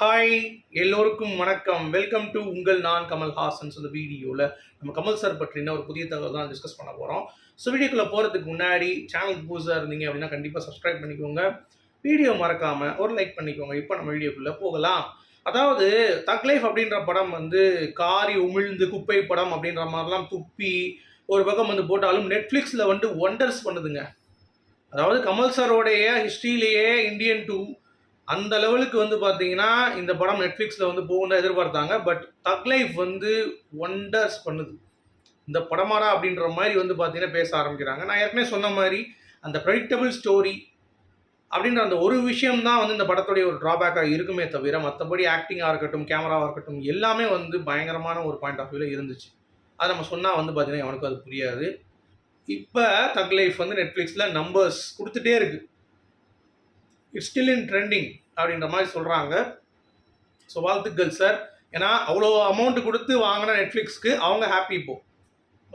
Hi எல்லோருக்கும் வணக்கம். Welcome to உங்கள் நான் கமல் ஹாசன்ஸ் அந்த வீடியோவில் நம்ம கமல் சார் பற்றின ஒரு புதிய தகவல் தான் டிஸ்கஸ் பண்ண போகிறோம் ஸோ வீடியோக்குள்ளே போகிறதுக்கு முன்னாடி சேனல் புதுசாக இருந்தீங்க அப்படின்னா கண்டிப்பாக சப்ஸ்கிரைப் பண்ணிக்கோங்க. வீடியோ மறக்காமல் ஒரு லைக் பண்ணிக்கோங்க. இப்போ நம்ம வீடியோக்குள்ளே போகலாம். அதாவது தக் லைஃப் அப்படின்ற படம் வந்து காரி உமிழ்ந்து குப்பை படம் அப்படின்ற மாதிரிலாம் துப்பி ஒரு பக்கம் வந்து போட்டாலும் நெட்ஃப்ளிக்ஸில் வந்து ஒண்டர்ஸ் பண்ணுதுங்க. அதாவது கமல் சாரோடைய ஹிஸ்ட்ரியிலேயே இந்தியன் டூ அந்த லெவலுக்கு வந்து பார்த்தீங்கன்னா இந்த படம் நெட்ஃப்ளிக்ஸில் வந்து போகும்னு எதிர்பார்த்தாங்க. பட் தக் லைஃப் வந்து ஒண்டர்ஸ் பண்ணுது. இந்த படமாடா அப்படின்ற மாதிரி வந்து பார்த்தீங்கன்னா பேச ஆரம்பிக்கிறாங்க. நான் ஏற்கனவே சொன்ன மாதிரி அந்த ப்ரெடிக்டபிள் ஸ்டோரி அப்படின்ற அந்த ஒரு விஷயம் தான் வந்து இந்த படத்துடைய ஒரு ட்ராபேக்காக இருக்குமே தவிர மற்றபடி ஆக்டிங்காக இருக்கட்டும் கேமராவாக இருக்கட்டும் எல்லாமே வந்து பயங்கரமான ஒரு பாயிண்ட் ஆஃப் வியூவில் இருந்துச்சு. அது நம்ம சொன்னால் வந்து பார்த்தீங்கன்னா அவனுக்கு அது புரியாது. இப்போ தக் லைஃப் வந்து நெட்ஃப்ளிக்ஸில் நம்பர்ஸ் கொடுத்துட்டே இருக்குது இட்ஸ் ஸ்டில் இன் ட்ரெண்டிங் அப்படின்ற மாதிரி சொல்கிறாங்க ஸோ வாழ்த்துக்கள் சார் ஏன்னா அவ்வளோ அமௌண்ட் கொடுத்து வாங்கின நெட்ஃப்ளிக்ஸ்க்கு அவங்க ஹாப்பி இப்போ.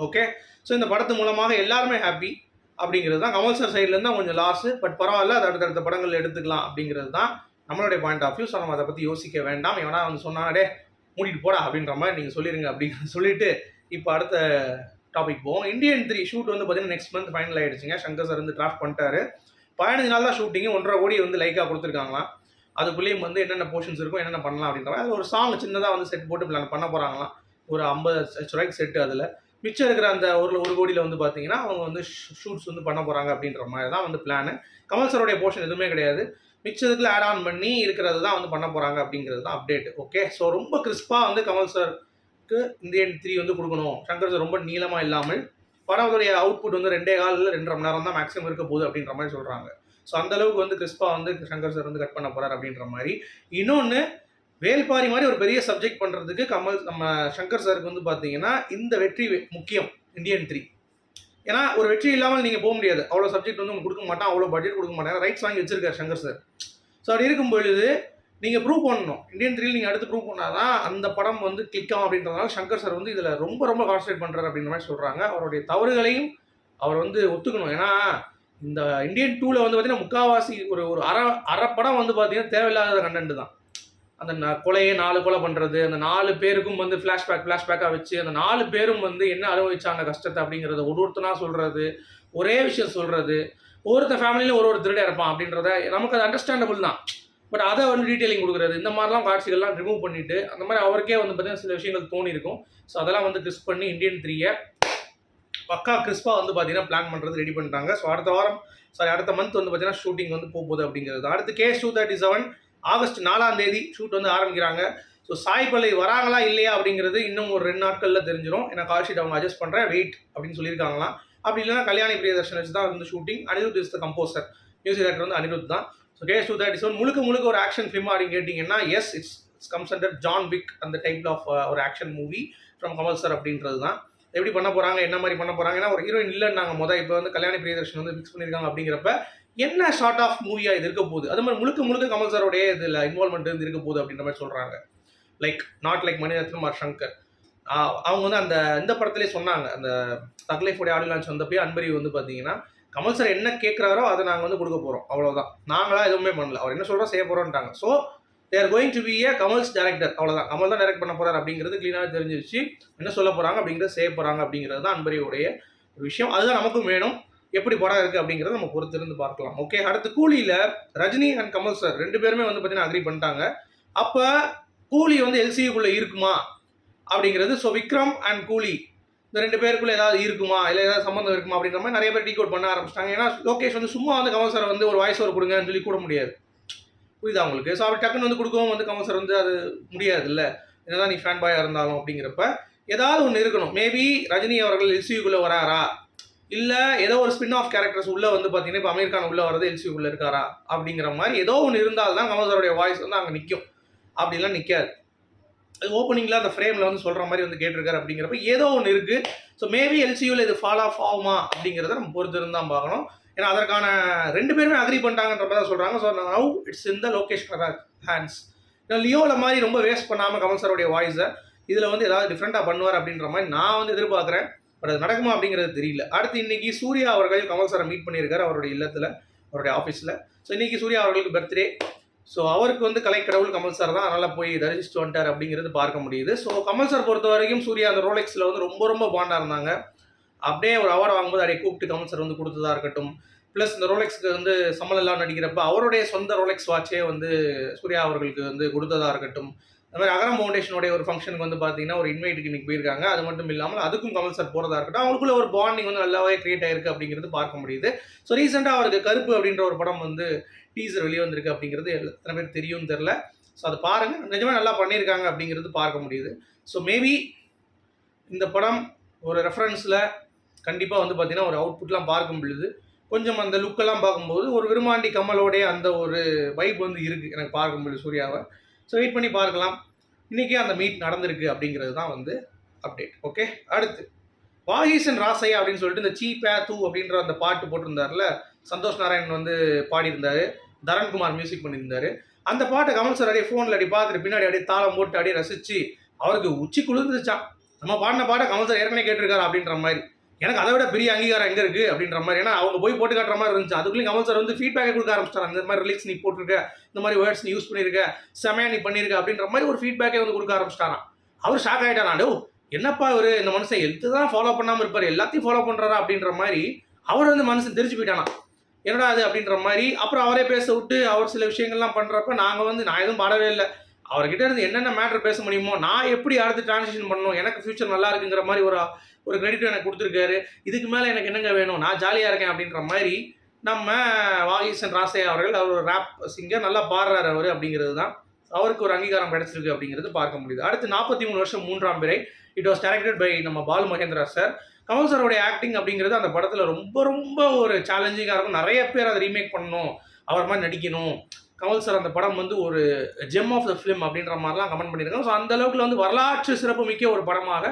ஓகே ஸோ இந்த படத்து மூலமாக எல்லாருமே ஹாப்பி அப்படிங்கிறது தான். கமல் சார் சைட்லேருந்து தான் கொஞ்சம் லாஸு பட் பரவாயில்ல அது அடுத்தடுத்த படங்கள் எடுத்துக்கலாம் அப்படிங்கிறது தான் நம்மளுடைய பாயிண்ட் ஆஃப் வியூ ஸோ நம்ம அதை பற்றி யோசிக்க வேண்டாம். எவனா வந்து சொன்னாடே மூடிட்டு போடா அப்படின்ற மாதிரி நீங்கள் சொல்லிடுங்க அப்படின்னு சொல்லிட்டு இப்போ அடுத்த டாபிக் போவோம். இந்தியன் த்ரீ ஷூட் வந்து பார்த்தீங்கன்னா நெக்ஸ்ட் மந்த் ஃபைனல் ஆகிடுச்சுங்க சங்கர் சார் வந்து டிராஃப்ட் பண்ணிட்டாரு. பதினஞ்சு நாள் தான் ஷூட்டிங்கு ஒன்றரை கோடி வந்து லைக்காக கொடுத்துருக்காங்களாம். அதுக்குள்ளேயும் வந்து என்னென்ன போர்ஷன்ஸ் இருக்கும் என்னென்ன பண்ணலாம் அப்படின்ற மாதிரி அதில் ஒரு சாங் சின்னதாக வந்து செட் போட்டு பிளான் பண்ண போகிறாங்களாம் ஒரு ஐம்பது லட்ச ரூபாய்க்கு செட்டு அதில். மிச்சம் இருக்கிற அந்த ஒரு ஒரு கோடியில் வந்து பார்த்தீங்கன்னா அவங்க வந்து ஷூட்ஸ் வந்து பண்ண போகிறாங்க அப்படின்ற மாதிரி தான் வந்து பிளானு கமல் சாரோடைய போர்ஷன் எதுவுமே கிடையாது. மிச்சத்துக்குள்ள ஆட் ஆன் பண்ணி இருக்கிறது தான் வந்து பண்ண போகிறாங்க அப்படிங்கிறது தான் அப்டேட் ஓகே ஸோ ரொம்ப கிறிஸ்பாக வந்து கமல் சாருக்கு இந்தியன் த்ரீ வந்து கொடுக்கணும். சங்கர் சார் ரொம்ப நீளமாக இல்லாமல் படத்துடைய அவுட்புட் வந்து ரெண்டே காலில் ரெண்டரை மணி நேரம் தான் மேக்ஸிமம் இருக்க போகுது அப்படின்ற மாதிரி சொல்கிறாங்க ஸோ அந்த அளவுக்கு வந்து கிறிஸ்பா வந்து சங்கர் சார் வந்து கட் பண்ண போறார் அப்படின்ற மாதிரி. இன்னொன்று வேல்பாரி மாதிரி ஒரு பெரிய சப்ஜெக்ட் பண்ணுறதுக்கு கமல் நம்ம சங்கர் சாருக்கு வந்து பார்த்தீங்கன்னா இந்த வெற்றி முக்கியம் இந்தியன் த்ரீ ஏன்னா ஒரு வெற்றி இல்லாமல் நீங்கள் போக முடியாது. அவ்வளோ சப்ஜெக்ட் வந்து உங்களுக்கு கொடுக்க மாட்டான் அவ்வளோ பட்ஜெட் கொடுக்க மாட்டாங்க ரைட்ஸ் வாங்கி வச்சிருக்காரு சங்கர் சார் ஸோ அப்படி இருக்கும் பொழுது நீங்கள் ப்ரூவ் பண்ணணும். இந்தியன் த்ரீல் நீங்கள் அடுத்து ப்ரூவ் பண்ணாதான் அந்த படம் வந்து கிளிக் ஆகும் அப்படின்றதுனால சங்கர் சார் வந்து இதில் ரொம்ப ரொம்ப கான்சன்ட்ரேட் பண்ணுறாரு அப்படின்ற மாதிரி சொல்கிறாங்க அவருடைய தவறுகளையும் அவர் வந்து ஒத்துக்கணும். ஏன்னா இந்த இந்தியன் டூவில் வந்து பார்த்தீங்கன்னா முக்காவாசி ஒரு ஒரு அரை அரை படம் வந்து பார்த்தீங்கன்னா தேவையில்லாத கண்டென்ட் தான். அந்த ந- கொலையை நாலு கொலை பண்ணுறது அந்த நாலு பேருக்கும் வந்து ஃப்ளாஷ்பேக் ஃப்ளாஷ்பேக்காக வச்சு அந்த நாலு பேரும் வந்து என்ன அனுபவிச்சாங்க கஷ்டத்தை அப்படிங்கிறத ஒரு ஒருத்தனாக சொல்கிறது ஒரே விஷயம் சொல்கிறது ஒருத்த ஃபேமிலியிலும் ஒரு ஒரு திருடா இருப்பான் அப்படின்றத நமக்கு அது அண்டர்ஸ்டாண்டபிள் தான். பட் அதை வந்து டீட்டெயிலிங் கொடுக்குறது இந்த மாதிரிலாம் காட்சிகள்லாம் ரிமூவ் பண்ணிட்டு அந்த மாதிரி அவருக்கே வந்து பார்த்தீங்கன்னா சில விஷயங்கள் தோணியிருக்கும். ஸோ அதெல்லாம் வந்து கிறிஸ் பண்ணி இந்தியன் த்ரீயை பக்கா கிறிஸ்பாக வந்து பார்த்தீங்கன்னா பிளான் பண்ணுறது ரெடி பண்ணிட்டாங்க. ஸோ அடுத்த வாரம் சாரி அடுத்த மந்த் வந்து பார்த்தீங்கன்னா ஷூட்டிங் வந்து போக போகுது அப்படிங்கிறது. அடுத்து case two thirty seven August நாலாம் தேதி ஷூட் வந்து ஆரம்பிக்கிறாங்க. ஸோ சாய் பல்லை வராங்களா இல்லையா அப்படிங்கிறது இன்னும் ஒரு ரெண்டு நாட்களில் தெரிஞ்சிடும் ஏன்னா கால் ஷீட் அவங்க அட்ஜஸ்ட் பண்ணுறேன் வெயிட் அப்படின்னு சொல்லியிருக்காங்களாம். அப்படி இல்லைன்னா கல்யாணி பிரியதர்ஷன் வச்சு தான் வந்து shooting Anirudh is the composer music director வந்து அனிருத் தான். So case two thirty seven முழுக்க முழுக்க ஒரு ஆக்ஷன் ஃபிலிம் அப்படின்னு கேட்டிங்கன்னா yes it's it's comes under John Wick அந்த டைப்ல ஆஃப் ஒரு action movie from Kamal sir அப்படின்றது தான். எப்படி பண்ண போகிறாங்க என்ன மாதிரி பண்ண போகிறாங்க ஏன்னா ஒரு ஹீரோயின் நாங்கள் மொதல். இப்போ வந்து கல்யாணி பிரியதர்ஷன் வந்து ஃபிக்ஸ் பண்ணியிருக்காங்க அப்படிங்கிறப்ப என்ன ஷார்ட் ஆஃப் மூவியாக இது இருக்க போகுது? அது மாதிரி முழுக்க முழுக்க கமல் சாரோடைய இதில் இன்வால்மெண்ட் இருந்து இருக்க போகுது அப்படின்ற மாதிரி சொல்கிறாங்க like not like Maniratnam or Shankar அவங்க வந்து அந்த இந்த படத்துலேயே சொன்னாங்க. அந்த தக்லைஃபோடைய ஆடியோ லான்ச் வந்தப்பயே அன்பரி வந்து பார்த்தீங்கன்னா கமல் சார் என்ன கேட்குறாரோ அதை நாங்கள் வந்து கொடுக்க போகிறோம் அவ்வளோதான் நாங்களாம் எதுவுமே பண்ணல. அவர் என்ன சொல்கிறோம் செய்ய போகிறோன்ட்டாங்க so there going to be a Kamal's director அவ்வளோதான் கமல் தான் டைரக்ட் பண்ண போறாரு அப்படிங்கிறது க்ளீனாக தெரிஞ்சிருச்சு என்ன சொல்ல போகிறாங்க அப்படிங்கிறத செய்ய போகிறாங்க அப்படிங்கிறது தான் அன்பரியோடைய ஒரு விஷயம். அதுதான் நமக்கும் வேணும். எப்படி படம் இருக்குது அப்படிங்கிறத நம்ம பொறுத்திருந்து பார்க்கலாம். ஓகே அடுத்து கூலியில் ரஜினி அண்ட் கமல் சார் ரெண்டு பேருமே வந்து பார்த்தீங்கன்னா அக்ரி பண்ணிட்டாங்க. அப்போ கூலி வந்து எல்சியுக்குள்ளே இருக்குமா அப்படிங்கிறது. ஸோ விக்ரம் அண்ட் கூலி இந்த ரெண்டு பேருக்குள்ள ஏதாவது இருக்குமா? இல்லை ஏதாவது சம்மந்தம் இருக்குமா? அப்படின்ற மாதிரி நிறைய பேர் டீகோட் பண்ண ஆரம்பிச்சிட்டாங்க. ஏன்னா லோகேஷ் வந்து சும்மா வந்து கமல் சார் வந்து ஒரு வாய்ஸ் ஓவர் கொடுங்கன்னு சொல்லி கூட முடியாது. புரியுதா உங்களுக்கு? ஸோ அப்படி டக்குன்னு வந்து கொடுக்கவும் வந்து கமல் சார் வந்து அது முடியாது இல்லை என்னதான் நீ ஃபேன் பாயாக இருந்தாலும் அப்படிங்கிறப்ப ஏதாவது ஒன்று இருக்கணும். மேபி ரஜினி அவர்கள் எல்சியூக்குள்ளே வராரா? இல்லை ஏதோ ஒரு ஸ்பின் ஆஃப் கேரக்டர்ஸ் உள்ளே வந்து பார்த்தீங்கன்னா இப்போ அமீர் கான் உள்ளே வரது எல்சியூக்குள்ளே இருக்காரா? அப்படிங்கிற மாதிரி ஏதோ ஒன்று இருந்தால் தான் கமல் சாருடைய வாய்ஸ் வந்து அங்கே நிற்கும் அப்படிலாம் நிற்காது ஓப்பனிங்கில் அந்த ஃப்ரேமில் வந்து சொல்கிற மாதிரி வந்து கேட்டிருக்காரு அப்படிங்கிறப்ப ஏதோ ஒன்று இருக்குது ஸோ மேபி எல்சியூவில் இது ஃபாலோ ஆஃப் ஆகுமா அப்படிங்கிறத நம்ம பொறுத்து தான் பார்க்கணும். ஏன்னா அதற்கான ரெண்டு பேருமே அக்ரி பண்ணிட்டாங்கன்ற மாதிரி தான் சொல்கிறாங்க ஸோ நவு இட்ஸ் இந்த லோகேஷ் கராக் ஹேண்ட்ஸ் லியோவில் மாதிரி ரொம்ப வேஸ்ட் பண்ணாமல் கமல் சாருடைய வாய்ஸை இதில் வந்து ஏதாவது டிஃப்ரெண்ட்டாக பண்ணுவார் அப்படின்ற மாதிரி நான் வந்து எதிர்பார்க்குறேன். பட் அது நடக்குமா அப்படிங்கிறது தெரியல. அடுத்து இன்னைக்கு சூர்யா அவர்கள் கமல் சாரை மீட் பண்ணியிருக்காரு அவருடைய இல்லத்தில் அவருடைய ஆஃபீஸில் ஸோ இன்றைக்கி சூர்யா அவர்களுக்கு பர்த்டே ஸோ அவருக்கு வந்து கலைக்கடவுள் கமல் சார் தான். அதனால் போய் தரிசிச்சுட்டு வந்துட்டார் அப்படிங்கிறது பார்க்க முடியுது. ஸோ கமல் சார் பொறுத்த வரைக்கும் சூர்யா அந்த ரோலெக்ஸில் வந்து ரொம்ப ரொம்ப பாண்டாக இருந்தாங்க. அப்படியே ஒரு அவார்டு வாங்கும்போது அப்படியே கூப்பிட்டு கமல் சார் வந்து கொடுத்ததா இருக்கட்டும். ப்ளஸ் இந்த ரோலெக்ஸ்க்கு வந்து சம்மலெல்லாம் நடிக்கிறப்ப அவருடைய சொந்த ரோலெக்ஸ் வாட்சே வந்து சூர்யா அவர்களுக்கு வந்து கொடுத்ததாக இருக்கட்டும். அந்த மாதிரி அகரம் ஃபவுண்டேஷனுடைய ஒரு ஃபங்க்ஷனுக்கு வந்து பார்த்தீங்கன்னா ஒரு இன்வைட்டுக்கு இன்னைக்கு போயிருக்காங்க. அது மட்டும் இல்லாமல் அதுக்கும் கமல் சார் போகிறதா இருக்கட்டும். அவங்களுக்குள்ள ஒரு பாண்டிங் வந்து நல்லாவே கிரியேட் ஆயிருக்கு அப்படிங்கிறது பார்க்க முடியுது. ஸோ ரீசெண்டாக அவருக்கு கருப்பு அப்படின்ற ஒரு படம் வந்து டீசர் வெளியே வந்திருக்கு அப்படிங்கிறது எத்தனை பேர் தெரியும்னு தெரில ஸோ அதை பாருங்கள் நிஜமாக நல்லா பண்ணியிருக்காங்க அப்படிங்கிறது பார்க்க முடியுது. ஸோ மேபி இந்த படம் ஒரு ரெஃபரன்ஸில் கண்டிப்பாக வந்து பார்த்திங்கன்னா ஒரு அவுட்புட்லாம் பார்க்கும் பொழுது கொஞ்சம் அந்த லுக்கெல்லாம் பார்க்கும்போது ஒரு விருமாண்டி கமலோடைய அந்த ஒரு வைப் வந்து இருக்குது எனக்கு பார்க்கும் பொழுது சூர்யாவை. ஸோ வெயிட் பண்ணி பார்க்கலாம். இன்றைக்கே அந்த மீட் நடந்திருக்கு அப்படிங்கிறது தான் வந்து அப்டேட் ஓகே அடுத்து வாகீசன் ராசையா அப்படின்னு சொல்லிட்டு இந்த சீ பே தூ அப்படின்ற அந்த பாட்டு போட்டிருந்தார்ல சந்தோஷ் நாராயணன் வந்து பாடியிருந்தார். தரண்குமார் மியூசிக் பண்ணியிருந்தாரு. அந்த பாட்டை கமல் சார் அப்படியே ஃபோனில் அடி பார்த்துட்டு பின்னாடி அப்படியே தாளம் போட்டு அப்படியே ரசித்து அவருக்கு உச்சி குளிர்ந்துச்சான் நம்ம பாடின பாட்டை கமல் சார் ஏற்கனவே கேட்டிருக்காரு அப்படின்ற மாதிரி. எனக்கு அதை விட பெரிய அங்கீகாரம் எங்கே இருக்குது அப்படின்ற மாதிரி. ஏன்னா அவங்க போய் போட்டு காட்டுற மாதிரி இருந்துச்சு. அதுக்குள்ளேயும் கமல் சார் வந்து ஃபீட்பேக்கே கொடுக்க ஆரம்பிச்சிட்டார். அந்த மாதிரி ரிலிக்ஸ் நீ போட்டிருக்க இந்த மாதிரி வேர்ட்ஸ் நீ யூஸ் பண்ணியிருக்க செமையா நீ பண்ணியிருக்க அப்படின்ற மாதிரி ஒரு ஃபீட்பேக்கே வந்து கொடுக்க ஆரம்பிச்சிட்டாரான் அவர் ஷாக் ஆகிட்டாரா டோ என்னப்பா இவர்? இந்த மனுஷன் எழுத்து தான் ஃபாலோ பண்ணாமல் இருப்பார். எல்லாத்தையும் ஃபாலோ பண்ணுறாரா அப்படின்ற மாதிரி அவர் வந்து மனுஷன் தெரிஞ்சு போயிட்டானா என்னடா அது அப்படின்ற மாதிரி அப்புறம் அவரே பேச விட்டு அவர் சில விஷயங்கள்லாம் பண்ணுறப்ப நாங்கள் வந்து நான் எதுவும் பாடவே இல்லை. அவர்கிட்ட இருந்து என்னென்ன மேட்ரு பேச முடியுமோ நான் எப்படி அடுத்து டிரான்சிஷன் பண்ணணும் எனக்கு ஃபியூச்சர் நல்லா இருக்குங்கிற மாதிரி ஒரு ஒரு கிரெடிட் எனக்கு கொடுத்துருக்காரு. இதுக்கு மேலே எனக்கு என்னங்க வேணும்? நான் ஜாலியாக இருக்கேன் அப்படின்ற மாதிரி நம்ம வாகீசன் ராசையா அவர்கள் அவர் ஒரு ரேப் சிங்கர் நல்லா பாடுறாரு அவர் அப்படிங்கிறது தான். அவருக்கு ஒரு அங்கீகாரம் கிடைச்சிருக்கு அப்படிங்கிறது பார்க்க முடியுது. அடுத்து நாற்பத்தி மூணு வருஷம் மூன்றாம் பிறை இட் வாஸ் டேரக்டட் பை நம்ம பால் மகேந்திரா சார் கமல் சாரோடைய ஆக்டிங் அப்படிங்கிறது அந்த படத்தில் ரொம்ப ரொம்ப ஒரு சேலஞ்சிங்காக இருக்கும். நிறைய பேர் அதை ரீமேக் பண்ணணும் அவர் மாதிரி நடிக்கணும். கமல் சார் அந்த படம் வந்து ஒரு ஜெம் ஆஃப் த ஃபிலிம் அப்படின்ற மாதிரிலாம் கமெண்ட் பண்ணியிருக்காங்க. ஸோ அந்த அளவுக்கு வந்து வரலாற்று சிறப்பு மிக்க ஒரு படமாக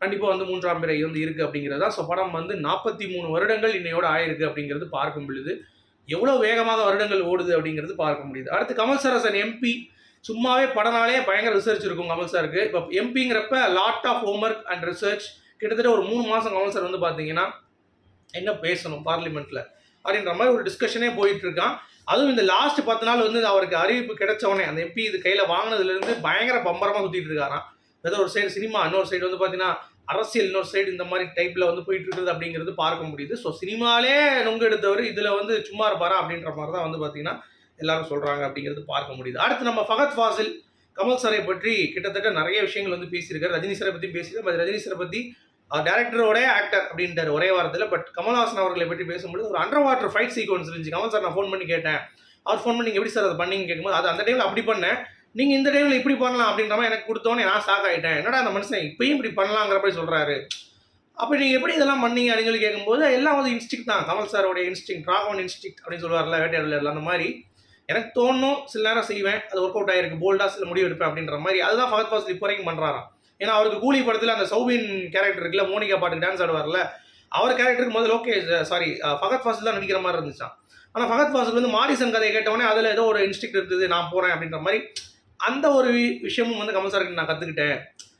கண்டிப்பாக வந்து மூன்றாம் பிறை வந்து இருக்குது அப்படிங்கிறது தான். ஸோ படம் வந்து நாற்பத்தி மூணு வருடங்கள் இன்னையோட ஆயிருக்கு அப்படிங்கிறது பார்க்கும் பொழுது எவ்வளோ வேகமாக வருடங்கள் ஓடுது அப்படிங்கிறது பார்க்க முடியுது. அடுத்து கமல் சரசன் எம்பி சும்மாவே படனாலே பயங்கர ரிசர்ச் இருக்கும் கமல் சாருக்கு இப்போ எம்பிங்கிறப்ப lot of homework and research கிட்டத்தட்ட ஒரு மூணு மாதம் கமல் சார் வந்து பார்த்தீங்கன்னா என்ன பேசணும் பார்லிமெண்ட்டில் அப்படின்ற மாதிரி ஒரு டிஸ்கஷனே போயிட்டு இருக்கான் அதுவும் இந்த லாஸ்ட் பத்து நாள் வந்து அவருக்கு அறிவிப்பு கிடைச்சவனே அந்த எம்பி இது கையில் வாங்கினதுலேருந்து பயங்கர பம்பரமாக சுற்றிட்டு இருக்காராம். ஏதோ ஒரு சைடு சினிமா இன்னொரு சைடு வந்து பார்த்தீங்கன்னா அரசியல் இன்னொரு சைடு இந்த மாதிரி டைப்பில் வந்து போயிட்டு இருக்குது அப்படிங்கிறது பார்க்க முடியுது. ஸோ சினிமாலே நொங்கு எடுத்தவர் இதில் வந்து சும்மா இருப்பாரா அப்படின்ற மாதிரி தான் வந்து பார்த்தீங்கன்னா எல்லாரும் சொல்கிறாங்க அப்படிங்கிறது பார்க்க முடியுது. அடுத்து நம்ம ஃபகத் ஃபாசில் கமல் சாரை பற்றி கிட்டத்தட்ட நிறைய விஷயங்கள் வந்து பேசியிருக்காரு. ரஜினி சாரை பற்றி பேசியிருக்காரு. அது ரஜினி சாரை பற்றி டேரக்டரோட ஆக்டர் அப்படின்றார் ஒரே வாரத்தில். பட் கமல்ஹாசன் அவர்களை பற்றி பேசும்போது ஒரு அண்டர் வாட்டர் ஃபைட் சீக்வன்ஸ் இருந்துச்சு. கமல் சார் நான் ஃபோன் பண்ணி கேட்டேன். அவர் ஃபோன் பண்ணி எப்படி சார் அதை பண்ணிங்க கேட்கும்போது அது அந்த டைமில் அப்படி பண்ணேன். நீங்கள் இந்த டைமில் இப்படி பண்ணலாம். அப்படின்ற மாதிரி எனக்கு கொடுத்தோன்னே நான் ஷாக் ஆகிட்டேன் என்னடா அந்த மனுஷன் இப்பயும் இப்படி பண்ணலாங்கிற சொல்கிறாரு அப்போ நீங்கள் எப்படி இதெல்லாம் பண்ணீங்க? அப்படின்னு சொல்லி கேட்கும்போது எல்லாம் வந்து இன்ஸ்டிக் தான். கமல் சாரோட இன்ஸ்டிங் ட்ராகன் இன்ஸ்டிக் அப்படின்னு சொல்லுவார்ல வேட்டையாடல அந்த மாதிரி. எனக்கு தோணும் சில நேரம் செய்வேன் அது ஒர்க் அவுட் ஆயிருக்கு போல்டாக சில முடிவு எடுப்பேன் அப்படின்ற மாதிரி. அதுதான் ஃபகத் ஃபாசில் இப்போ வரைக்கும் பண்ணுறாராம் ஏன்னா அவருக்கு கூலி படத்தில் அந்த சௌபின் கேரக்டர் இருக்குல்ல மோனிகா பாட்டு டான்ஸ் ஆடுவார்ல அவர் கேரக்டருக்கு முதல்ல ஓகே சாரி ஃபகத் ஃபாசில் தான் நடிக்கிற மாதிரி இருந்துச்சான் ஆனால் ஃபகத் ஃபாசில் வந்து மாரிசன் கதையை கேட்டவொடனே அதில் ஏதோ ஒரு இன்ஸ்டிக்ட் இருக்குது நான் போகிறேன் அப்படின்ற மாதிரி அந்த ஒரு விஷயமும் வந்து கமல் சாருக்கு நான் கற்றுக்கிட்டேன்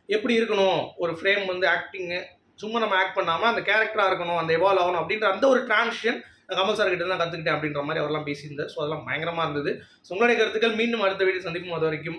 எப்படி இருக்கணும்? ஒரு ஃப்ரேம் வந்து ஆக்டிங்கு சும்மா நம்ம ஆக்ட் பண்ணாமல் அந்த கேரக்டராக இருக்கணும் அந்த எவால்வ் ஆகணும் அப்படின்ற அந்த ஒரு டிரான்ஷன் கமல் சார் கிட்ட தான் கற்றுக்கிட்டேன் அப்படின்ற மாதிரி அவரெல்லாம் பேசியிருந்தார். ஸோ அதெல்லாம் பயங்கரமாக இருந்தது. ஸோ உங்களுடைய கருத்துக்கள் மீண்டும் அடுத்த வீடியோ சந்திப்போம். அது வரைக்கும்